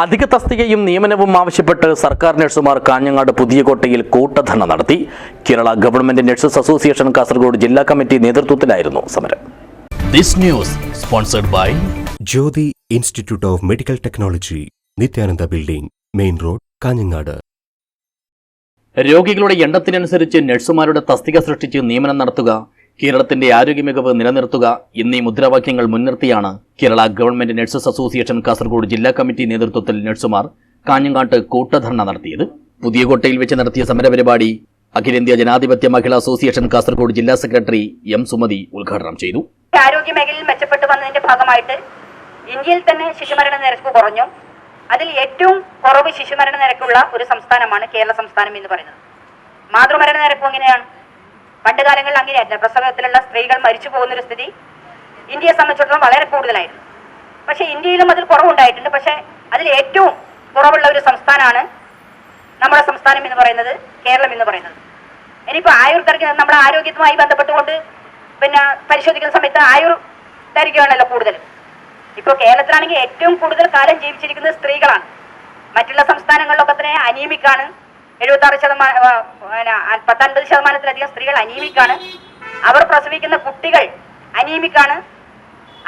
അധിക തസ്തികയും നിയമനവും ആവശ്യപ്പെട്ട് സർക്കാർ നഴ്സുമാർ കാഞ്ഞങ്ങാട് പുതിയ കോട്ടയിൽ കൂട്ടധർണ നടത്തി. Kerala government nurses association Kasaragod ജില്ലാ കമ്മിറ്റി നേതൃത്വത്തിലായിരുന്നു സമരം. This news sponsored by Jyothi institute of medical technology Nithyananda building main road Kanhangad. രോഗികളുടെ എണ്ണത്തിനനുസരിച്ച് നഴ്സുമാരുടെ തസ്തിക സൃഷ്ടിച്ച് നിയമനം നടത്തുക. കേരളത്തിന്റെ ആരോഗ്യ മികവ് നിലനിർത്തുക എന്നീ മുദ്രാവാക്യങ്ങൾ മുൻനിർത്തിയാണ് Kerala government nurses association Kasaragod ജില്ലാ കമ്മിറ്റി നേതൃത്വത്തിൽ നഴ്സുമാർ കാഞ്ഞങ്ങാട്ട് കൂട്ടധർണ നടത്തിയത്. പുതിയകോട്ടയിൽ വെച്ച് നടത്തിയ സമരപരിപാടി അഖിലേന്ത്യാ ജനാധിപത്യ മഹിളാ അസോസിയേഷൻ കാസർഗോഡ് ജില്ലാ സെക്രട്ടറി എം സുമതി ഉദ്ഘാടനം ചെയ്തു. ആരോഗ്യ മേഖലയിൽ മെച്ചപ്പെട്ടു വന്നതിന്റെ ഭാഗമായിട്ട് ഇന്ത്യയിൽ തന്നെ ശിശുമരണ നിരക്ക് കുറഞ്ഞു. അതിൽ ഏറ്റവും കുറവ് ശിശുമരണ നിരക്കുള്ള ഒരു സംസ്ഥാനമാണ് കേരള സംസ്ഥാനം എന്ന് പറയുന്നത്. മാതൃമരണ നിരക്കും എങ്ങനെയാണ്? പണ്ട് കാലങ്ങളിൽ അങ്ങനെയായിരുന്നു പ്രസവത്തിലുള്ള സ്ത്രീകൾ മരിച്ചു പോകുന്ന ഒരു സ്ഥിതി ഇന്ത്യയെ സംബന്ധിച്ചിടത്തോളം വളരെ കൂടുതലായിരുന്നു. പക്ഷെ ഇന്ത്യയിലും അതിൽ കുറവുണ്ടായിട്ടുണ്ട്. പക്ഷെ അതിൽ ഏറ്റവും കുറവുള്ള ഒരു സംസ്ഥാനമാണ് നമ്മുടെ സംസ്ഥാനം എന്ന് പറയുന്നത് കേരളം എന്ന് പറയുന്നത്. ഇനിയിപ്പോൾ ആയുർ ദൈർഘ്യം നമ്മുടെ ആരോഗ്യവുമായി ബന്ധപ്പെട്ടുകൊണ്ട് പിന്നെ പരിശോധിക്കുന്ന സമയത്ത് ആയുർ ദൈർഘ്യമാണല്ലോ കൂടുതൽ ഇപ്പോൾ കേരളത്തിലാണെങ്കിൽ ഏറ്റവും കൂടുതൽ കാലം ജീവിച്ചിരിക്കുന്നത് സ്ത്രീകളാണ്. മറ്റുള്ള സംസ്ഥാനങ്ങളിലൊക്കെ തന്നെ അനീമിക്കാണ് എഴുപത്തി ആറ് ശതമാനം പത്തൊൻപത് ശതമാനത്തിലധികം സ്ത്രീകൾ അനീമിക്കാണ്. അവർ പ്രസവിക്കുന്ന കുട്ടികൾ അനീമിക്കാണ്.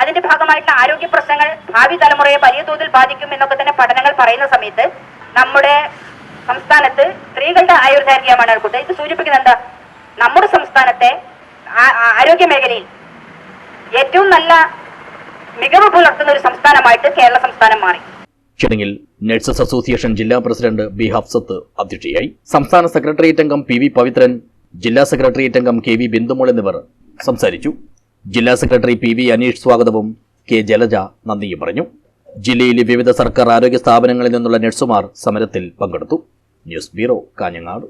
അതിന്റെ ഭാഗമായിട്ടുള്ള ആരോഗ്യ പ്രശ്നങ്ങൾ ഭാവി തലമുറയെ വലിയ തോതിൽ ബാധിക്കും എന്നൊക്കെ തന്നെ പഠനങ്ങൾ പറയുന്ന സമയത്ത് നമ്മുടെ സംസ്ഥാനത്ത് സ്ത്രീകളുടെ ആയുർദൈർഘ്യമാണ് കൂട്ടുക ഇത് സൂചിപ്പിക്കുന്നത് എന്താ? നമ്മുടെ സംസ്ഥാനത്തെ ആരോഗ്യ മേഖലയിൽ ഏറ്റവും നല്ല മികവ് പുലർത്തുന്ന ഒരു സംസ്ഥാനമായിട്ട് കേരള സംസ്ഥാനം മാറി. ചടങ്ങിൽ നഴ്സസ് അസോസിയേഷൻ ജില്ലാ പ്രസിഡന്റ് ബി ഹഫ്സത്ത് അധ്യക്ഷയായി സംസ്ഥാന സെക്രട്ടേറിയറ്റ് അംഗം പി വി പവിത്രൻ ജില്ലാ സെക്രട്ടേറിയറ്റ് അംഗം കെ വി ബിന്ദുമോൾ എന്നിവർ സംസാരിച്ചു. ജില്ലാ സെക്രട്ടറി പി വി അനീഷ് സ്വാഗതവും കെ ജലജ നന്ദിയും പറഞ്ഞു. ജില്ലയിലെ വിവിധ സർക്കാർ ആരോഗ്യ സ്ഥാപനങ്ങളിൽ നിന്നുള്ള നഴ്സുമാർ സമരത്തിൽ പങ്കെടുത്തു. News bureau Kanhangad.